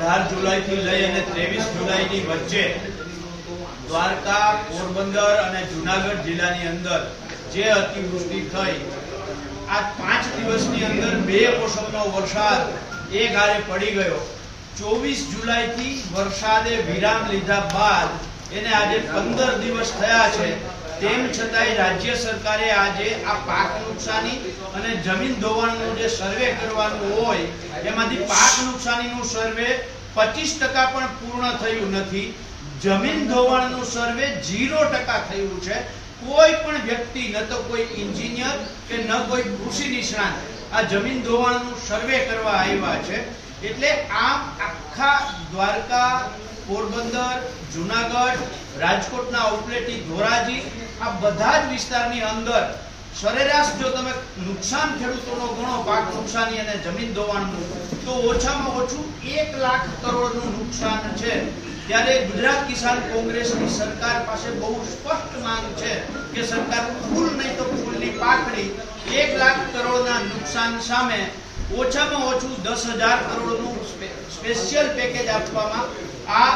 અઢાર જુલાઈ થી લઈ અને ત્રેવીસ જુલાઈ ની વચ્ચે દ્વારકા, પોરબંદર અને જુનાગઢ જિલ્લાની અંદર જે અતિવૃષ્ટિ થઈ, આ પાંચ દિવસની અંદર બે મોસમનો વરસાદ એક હારે પડી ગયો. ચોવીસ જુલાઈથી વરસાદે વિરામ લીધા બાદ એને આજે પંદર દિવસ થયા છે. તેમ છતાંય રાજ્ય સરકારે આજે આ પાક નુકસાની અને જમીન ધોવાણનું જે સર્વે કરવાનું હોય, એમાંથી પાક નુકસાનીનું સર્વે પચીસ ટકા પણ પૂર્ણ થયું નથી. જમીન ધોવાણનું સર્વે ઝીરો ટકા થયું છે. કોઈ પણ વ્યક્તિ, ન તો કોઈ ઇન્જિનિયર કે ન કોઈ કૃષિ નિષ્ણાત, આ જમીન ધોવાણનું સર્વે કરવા આવ્યા છે. એટલે આમ આખા દ્વારકા, પોરબંદર, જુનાગઢ, રાજકોટના ઉપલેટી ધોરાજી, આ બધા જ વિસ્તારની અંદર સરેરાશ જો તમે નુકસાન ખેડૂતોનો ગણો પાક નુકસાની અને જમીન ધોવાણનું તો ઓછામાં ઓછું એક લાખ કરોડનું નુકસાન છે. ત્યારે ગુજરાત કિસાન કોંગ્રેસની સરકાર પાસે બહુ સ્પષ્ટ માંગ છે કે સરકાર ફૂલ નહીં તો ફૂલની પાકડી એક લાખ કરોડના નુકસાન સામે ઓછામાં ઓછું દસ હજાર કરોડનું સ્પેશિયલ પેકેજ આપવામાં આ,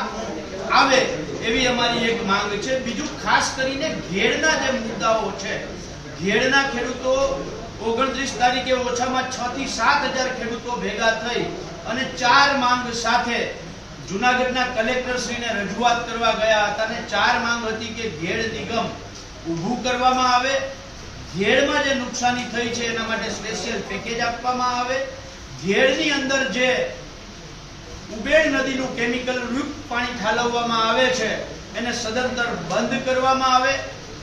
આવે એવી અમારી એક માંગ છે. બીજું ખાસ કરીને ઘેરના જે મુદ્દાઓ છે ઘેડના ખેડૂતો ઓગણત્રીસ તારીખે ઓછામાં છ થી સાત હજાર ખેડૂતો ભેગા થઈ અને ચાર માંગ સાથે જુનાગઢના કલેક્ટર શ્રીને રજૂઆત કરવા ગયા હતા અને ચાર માંગ હતી કે ઘેડ નિગમ ઊભું કરવામાં આવે. ઘેડમાં જે નુકસાની થઈ છે એના માટે સ્પેશિયલ પેકેજ આપવામાં આવે. ઘેડની અંદર જે ઉબેડ નદીનું કેમિકલ યુક્ત પાણી ઠાલવવામાં આવે છે, એને સદંતર બંધ કરવામાં આવે.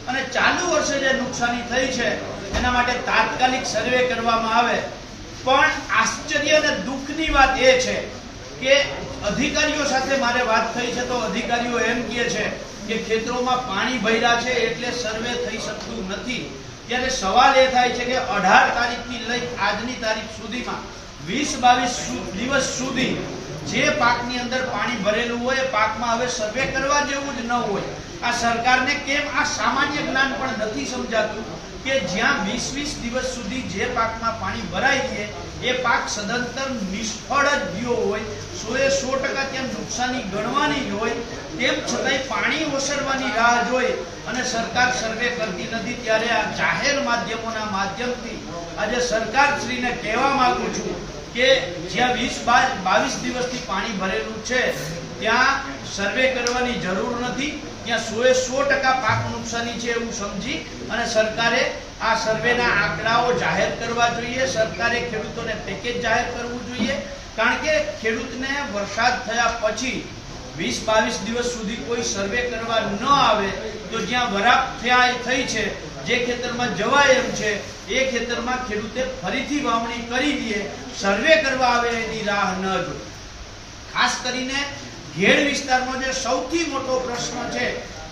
અને ચાલુ વર્ષે જે નુકસાની થઈ છે, એના માટે તાત્કાલિક સર્વે કરવામાં આવે. પણ આશ્ચર્ય અને દુઃખની વાત એ છે કે અધિકારીઓ સાથે મારે વાત થઈ છે તો અધિકારીઓ એમ કહે છે કે ખેતરોમાં પાણી ભર્યા છે એટલે સર્વે થઈ શકતું નથી. ત્યારે સવાલ એ થાય છે કે અઢાર તારીખથી લઈ આજની તારીખ સુધીમાં, વીસ બાવીસ દિવસ સુધી જે પાકની અંદર પાણી ભરેલું હોય, એ પાકમાં હવે સર્વે કરવા જેવું જ ન હોય. આ સરકારને કેમ આ સામાન્ય જ્ઞાન પણ નથી સમજાતું કે જ્યાં વીસ વીસ દિવસ સુધી જે પાકમાં પાણી ભરાય છે, એ પાક સદંતર નિષ્ફળ જ ગયો હોય, સો એ સો ટકા ત્યાં નુકસાની ગણવાની હોય, તેમ છતાંય પાણી ઓસરવાની રાહ જોઈ અને સરકાર સર્વે કરતી નથી ત્યારે આ જાહેર માધ્યમોના માધ્યમથી આજે સરકારશ્રીને કહેવા માગું છું કે જ્યાં વીસ બાવીસ દિવસથી પાણી ભરેલું છે, ત્યાં સર્વે કરવાની જરૂર નથી. ત્યાં સો એ સો ટકા પાક નુકસાની છે એવું સમજી અને સરકારે આ સર્વેના આંકડાઓ જાહેર કરવા જોઈએ. સરકારે ખેડૂતોને પેકેજ જાહેર કરવું જોઈએ. કારણ કે ખેડૂતને વરસાદ થયા પછી વીસ બાવીસ દિવસ સુધી કોઈ સર્વે કરવા ન આવે તો જ્યાં વરાપ થયા થઈ છે, જે ખેતરમાં જવાય એમ છે, એ ખેતરમાં ખેડૂતે ફરીથી વાવણી કરી દે, સર્વે કરવા આવે એની રાહ ન જો ખાસ કરીને ઘેડ વિસ્તારનો જે સૌથી મોટો પ્રશ્ન છે,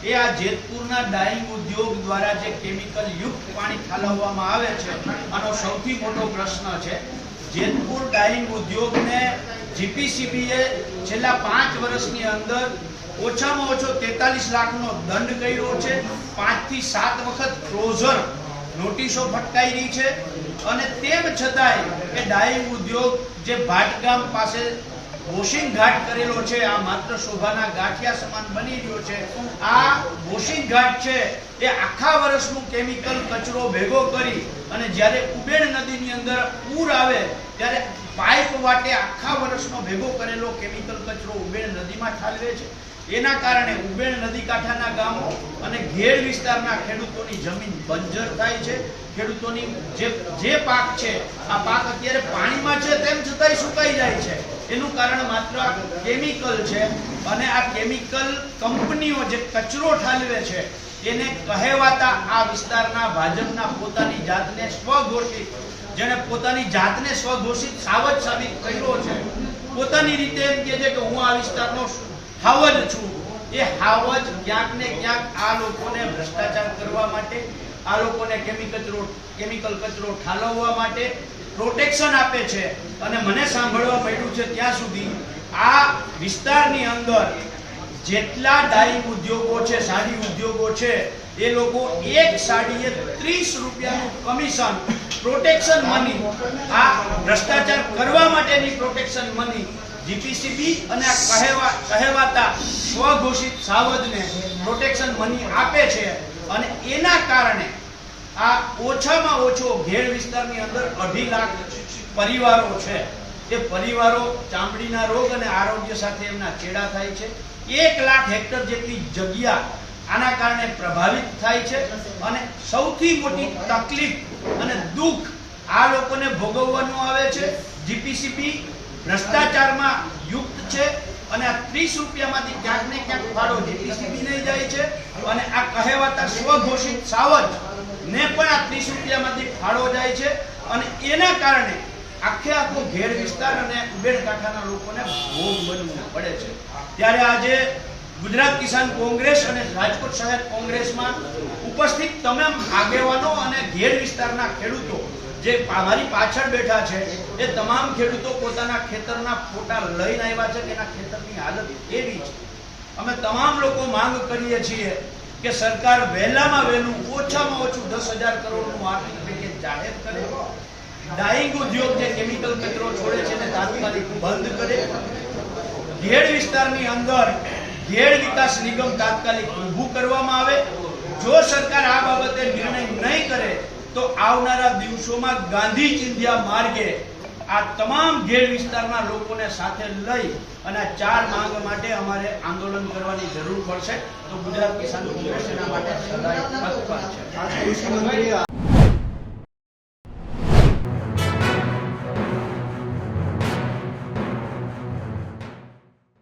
એ આ જેતપુરના ડાઈંગ ઉદ્યોગ દ્વારા જે કેમિકલ યુક્ત પાણી ઠાલવવામાં આવે છે, આનો સૌથી મોટો પ્રશ્ન છે. જેતપુર ડાઈંગ ઉદ્યોગને જીપીસીબીએ છેલ્લા પાંચ વર્ષની અંદર ઓછામાં ઓછો તેતાલીસ લાખનો દંડ કર્યો છે. પાંચથી સાત વખત ક્લોઝર નોટિસો ફટકારી છે. અને તેમ છતાંય એ ડાઈંગ ઉદ્યોગ જે ભાટગામ પાસે નદીમાં ઠાલવે છે. એના કારણે ઉબેણ નદી કાંઠાના ગામો અને ઘેડ વિસ્તારના ખેડૂતોની જમીન બંજર થાય છે. ખેડૂતોની જે જે પાક છે, આ પાક અત્યારે પાણીમાં છે તેમ છતાંય સુકાઈ જાય છે. એનું કારણ માત્ર કેમિકલ છે અને આ કેમિકલ કંપનીઓ જે કચરો ઠાલવે છે, એને કહેવાતા આ વિસ્તારના ભાજપના પોતાની જાતને સ્વઘોષિત જેને પોતાની જાતને સ્વઘોષિત સાવજ સાબિત કર્યો છે. પોતાની રીતે એમ કહે છે કે હું આ વિસ્તારનો હાવજ છું. એ હાવજ ક્યાંક ને ક્યાંક આ લોકોને ભ્રષ્ટાચાર આ લોકોને કેમિકલ કેમિકલ કચરો ઠાલવવા માટે પ્રોટેક્શન આપે છે. અને મને સાંભળવા મળ્યું છે ત્યાં સુધી આ વિસ્તારની અંદર જેટલા ડાઈંગ ઉદ્યોગો છે સાડી ઉદ્યોગો છે, એ લોકો એક સાડીએ ત્રીસ રૂપિયાનું કમિશન પ્રોટેક્શન મની આ ભ્રષ્ટાચાર કરવા માટેની પ્રોટેક્શન મની જીપીસીબી અને આ કહેવા, કહેવાતા સ્વઘોષિત સાવજને પ્રોટેક્શન મની આપે છે. અને એના કારણે આ ઓછામાં ઓછો ઘેડ વિસ્તારની અંદર અઢી લાખ પરિવારો છે. એ પરિવારો ચામડીના રોગ અને આરોગ્ય સાથે એમના ચેડા થાય છે. એક લાખ હેક્ટર જેટલી જગ્યા આના કારણે પ્રભાવિત થાય છે અને સૌથી મોટી તકલીફ અને દુઃખ આ લોકોને ભોગવવાનું આવે છે. જીપીસીબી ભ્રષ્ટાચારમાં યુક્ત છે અને આ ત્રીસ રૂપિયામાંથી ક્યાંક ને ક્યાંક ફાળો જીપીસીબી ને જાય છે અને આ કહેવાતા સ્વઘોષિત સાવજ ને પણ આ ત્રીસ રૂપિયામાંથી ફાળો જાય છે અને એના કારણે આખે આખો ઘેર વિસ્તાર અને ઉબેડકાંઠાના લોકોને ભોગ બનવું પડે છે. ત્યારે આજે ગુજરાત કિસાન કોંગ્રેસ અને રાજકોટ શહેર કોંગ્રેસમાં ઉપસ્થિત તમામ આગેવાનો અને ઘેર વિસ્તારના ખેડૂતો જે મારી પાછળ બેઠા છે, એ તમામ ખેડૂતો પોતાના ખેતરના ફોટા લઈને આવ્યા છે કે એના ખેતરની હાલત કેવી છે. અમે તમામ લોકો માંગ કરીએ છીએ કે સરકાર વહેલામાં વહેલું ઓછામાં ઓછું દસ હજાર કરોડનું આર્થિક પેકેજ જાહેર કરે ડાઈંગ ઉદ્યોગ જે કેમિકલ કચરો છોડે છે એને તાત્કાલિક બંધ કરે ઘેડ વિસ્તારની અંદર ઘેડ વિકાસ નિગમ તાત્કાલિક ઊભું કરવામાં આવે, જો સરકાર આ બાબતે નિર્ણય નહીં કરે, તો આવનારા દિવસોમાં ગાંધી ચિંધ્યા માર્ગે આ તમામ ઘેડ વિસ્તારના લોકોને સાથે લઈ અને ચાર માંગ માટે અમારે આંદોલન કરવાની જરૂર પડશે. તો ગુજરાત કિસાન કોંગ્રેસ એના માટે સદાય છે.